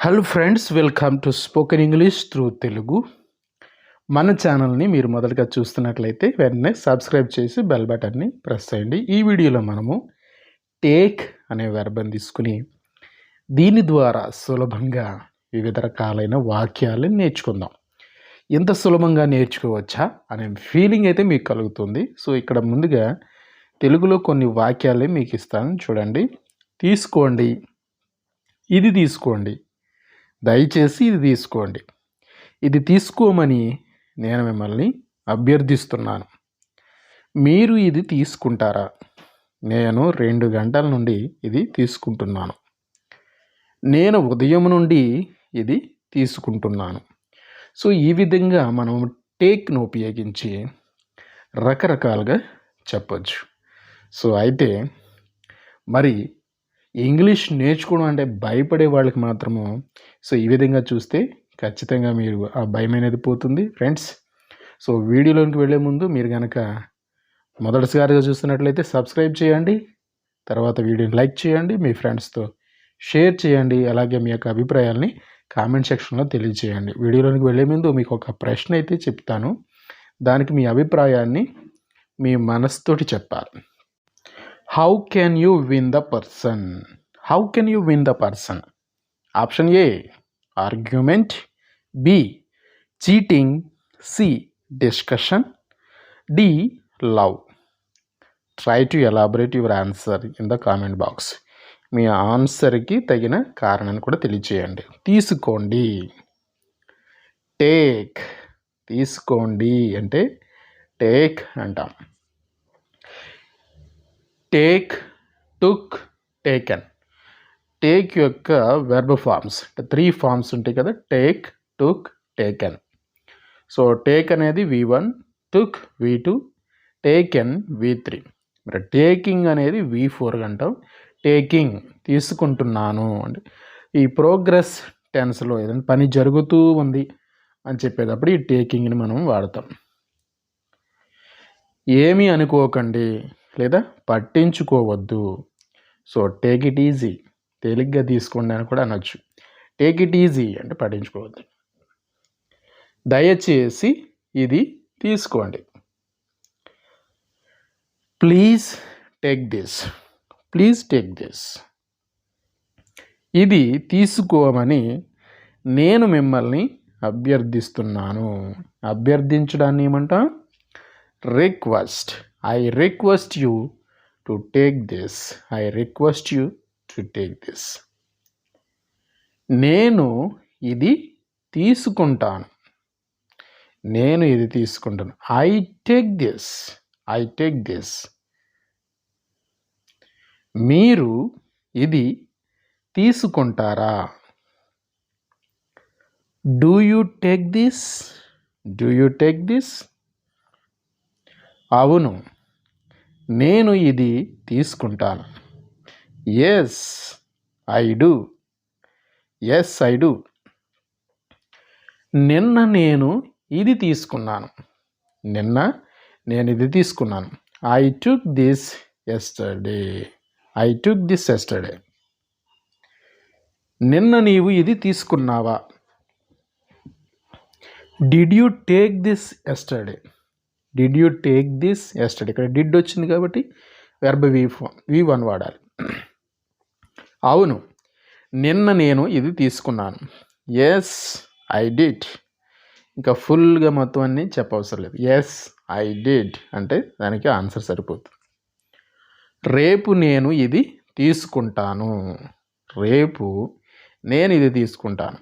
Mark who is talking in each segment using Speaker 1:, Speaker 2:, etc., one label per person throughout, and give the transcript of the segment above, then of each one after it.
Speaker 1: Hello friends welcome to spoken English through Telugu మన ఛానల్ని మీరు మొదటగా చూస్తున్నట్లయితే వెంటనే సబ్స్క్రైబ్ చేసి బెల్ బటన్ని ప్రెస్ చేయండి. ఈ వీడియోలో మనము టేక్ అనే వెర్బని తీసుకుని దీని ద్వారా సులభంగా వివిధ రకాలైన వాక్యాలను నేర్చుకుందాం. ఎంత సులభంగా నేర్చుకోవచ్చా అనే ఫీలింగ్ అయితే మీకు కలుగుతుంది. సో ఇక్కడ ముందుగా తెలుగులో కొన్ని వాక్యాలే మీకు ఇస్తాను. చూడండి. తీసుకోండి. ఇది తీసుకోండి. దయచేసి ఇది తీసుకోండి. ఇది తీసుకోమని నేను మిమ్మల్ని అభ్యర్థిస్తున్నాను. మీరు ఇది తీసుకుంటారా? నేను రెండు గంటల నుండి ఇది తీసుకుంటున్నాను. నేను ఉదయం నుండి ఇది తీసుకుంటున్నాను. సో ఈ విధంగా మనం టేక్ను ఉపయోగించి రకరకాలుగా చెప్పచ్చు. సో అయితే మరి ఇంగ్లీష్ నేర్చుకోవడం అంటే భయపడే వాళ్ళకి మాత్రము. సో ఈ విధంగా చూస్తే ఖచ్చితంగా మీరు ఆ భయం అనేది పోతుంది ఫ్రెండ్స్. సో వీడియోలోకి వెళ్ళే ముందు మీరు కనుక మొదటిసారిగా చూస్తున్నట్లయితే సబ్స్క్రైబ్ చేయండి. తర్వాత వీడియోని లైక్ చేయండి మీ ఫ్రెండ్స్తో షేర్ చేయండి. అలాగే మీ యొక్క అభిప్రాయాల్ని కామెంట్ సెక్షన్లో తెలియజేయండి. వీడియోలోకి వెళ్ళే ముందు మీకు ఒక ప్రశ్న అయితే చెప్తాను. దానికి మీ అభిప్రాయాన్ని మీ మనసుతోటి చెప్పాలి. How can you win the person how can you win the person option A argument B cheating C discussion D love try to elaborate your answer in the comment box మీ ఆన్సర్కి తగిన కారణాన్ని కూడా తెలియచేయండి. తీసుకోండి. టేక్ తీసుకోండి అంటే take అంటాం. Take took taken take యొక్క వెర్బ్ ఫార్మ్స్ త్రీ ఫార్మ్స్ ఉంటాయి కదా. Take took taken so take అనేది V one took V two taken V three మరి టేకింగ్ అనేది వి ఫోర్ అంటాం. టేకింగ్ తీసుకుంటున్నాను అంటే. ఈ ప్రోగ్రెస్ టెన్స్లో ఏదైనా పని జరుగుతూ ఉంది అని చెప్పేటప్పుడు ఈ టేకింగ్ని మనం వాడతాం. ఏమీ అనుకోకండి. లేదా పట్టించుకోవద్దు. సో టేక్ ఇట్ ఈజీ తేలిగ్గా తీసుకోండి అని కూడా అనొచ్చు. టేక్ ఇట్ ఈజీ అంటే పట్టించుకోవద్దు. దయచేసి ఇది తీసుకోండి. Please take this please take this ఇది తీసుకోమని నేను మిమ్మల్ని అభ్యర్థిస్తున్నాను. అభ్యర్థించడాన్ని ఏమంటాం? Request I request you to take this I request you to take this నేను ఇది తీసుకుంటాను. నేను ఇది తీసుకుంటాను. I take this I take this మీరు ఇది తీసుకుంటారా? Do you take this do you take this అవును నేను ఇది తీసుకుంటాను. Yes I do yes I do నిన్న నేను ఇది తీసుకున్నాను. నిన్న నేను ఇది తీసుకున్నాను. I took this yesterday I took this yesterday నిన్న నీవు ఇది తీసుకున్నావా? Did you take this yesterday did you take this yesterday ఇక్కడ డిడ్ వచ్చింది కాబట్టి వెర్బ్ వి వి వన్ వాడాలి. అవును నిన్న నేను ఇది తీసుకున్నాను. ఎస్ ఐ డిడ్ ఇంకా ఫుల్గా మొత్తం అన్ని చెప్పవసరం లేదు. ఎస్ ఐ డిడ్ అంటే దానికి ఆన్సర్ సరిపోతుంది. రేపు నేను ఇది తీసుకుంటాను. రేపు నేను ఇది తీసుకుంటాను.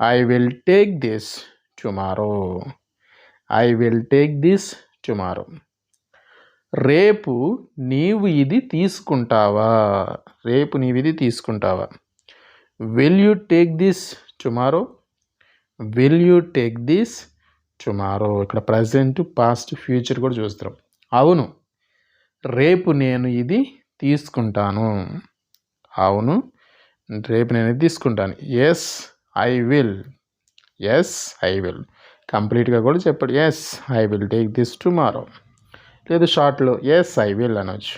Speaker 1: I will take this tomorrow I will take this tomorrow రేపు నీవు ఇది తీసుకుంటావా? రేపు నీవు ఇది తీసుకుంటావా? Will you take this tomorrow will you take this tomorrow ఇక్కడ ప్రజెంట్ పాస్ట్ ఫ్యూచర్ కూడా చూస్తున్నాం. అవును. రేపు నేను ఇది తీసుకుంటాను. అవును. రేపు నేను ఇది తీసుకుంటాను. Yes I will yes I will కంప్లీట్గా కూడా చెప్పండి. Yes I will take this tomorrow లేదు షార్ట్లో ఎస్ ఐ విల్ అనొచ్చు.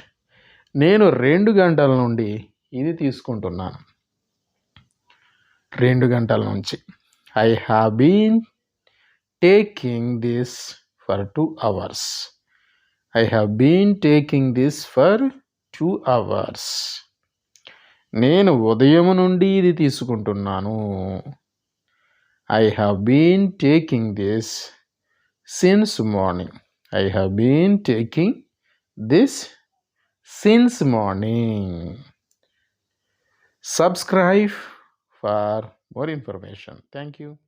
Speaker 1: నేను రెండు గంటల నుండి ఇది తీసుకుంటున్నాను. రెండు గంటల నుంచి. I have been taking this for two hours I have been taking this for two hours నేను ఉదయం నుండి ఇది తీసుకుంటున్నాను. I have been taking this since morning. I have been taking this since morning. Subscribe for more information. Thank you.